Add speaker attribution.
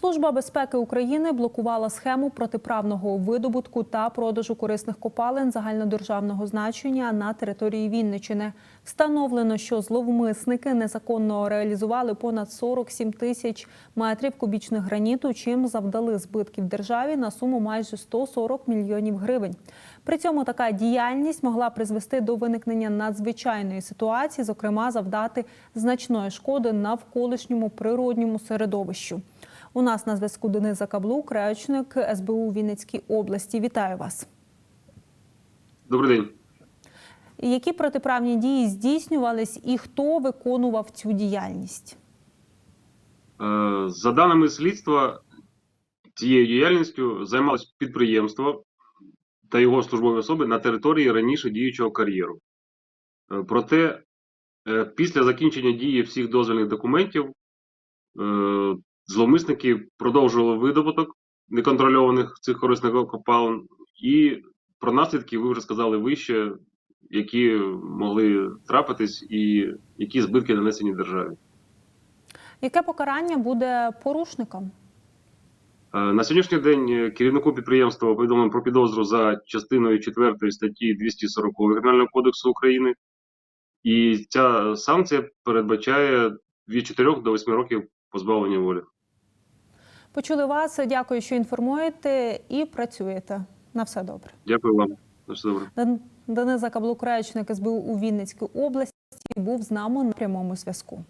Speaker 1: Служба безпеки України блокувала схему протиправного видобутку та продажу корисних копалин загальнодержавного значення на території Вінничини. Встановлено, що зловмисники незаконно реалізували понад 47 тисяч метрів кубічних граніту, чим завдали збитків державі на суму майже 140 мільйонів гривень. При цьому така діяльність могла призвести до виникнення надзвичайної ситуації, зокрема завдати значної шкоди навколишньому природньому середовищу. У нас на зв'язку Денис Закаблук, речник СБУ Вінницькій області. Вітаю вас.
Speaker 2: Добрий день.
Speaker 1: Які протиправні дії здійснювались і хто виконував цю діяльність?
Speaker 2: Е, За даними слідства, цією діяльністю займалось підприємство та його службові особи на території раніше діючого кар'єру. Е, Проте, е, після закінчення дії всіх дозвільних документів, зловмисники продовжували видобуток неконтрольованих цих корисних копалин, і про наслідки ви вже сказали вище, які могли трапитись і які збитки нанесені державі.
Speaker 1: Яке покарання буде порушникам?
Speaker 2: Е, На сьогоднішній день керівнику підприємства повідомлено про підозру за частиною 4 статті 240 Кримінального кодексу України. І ця санкція передбачає від 4 до 8 років позбавлення волі.
Speaker 1: Почули вас. Дякую, що інформуєте і працюєте. На все добре.
Speaker 2: Дякую вам. На все добре.
Speaker 1: Ден- Денис Закаблук, речник СБУ у Вінницькій області, був з нами на прямому зв'язку.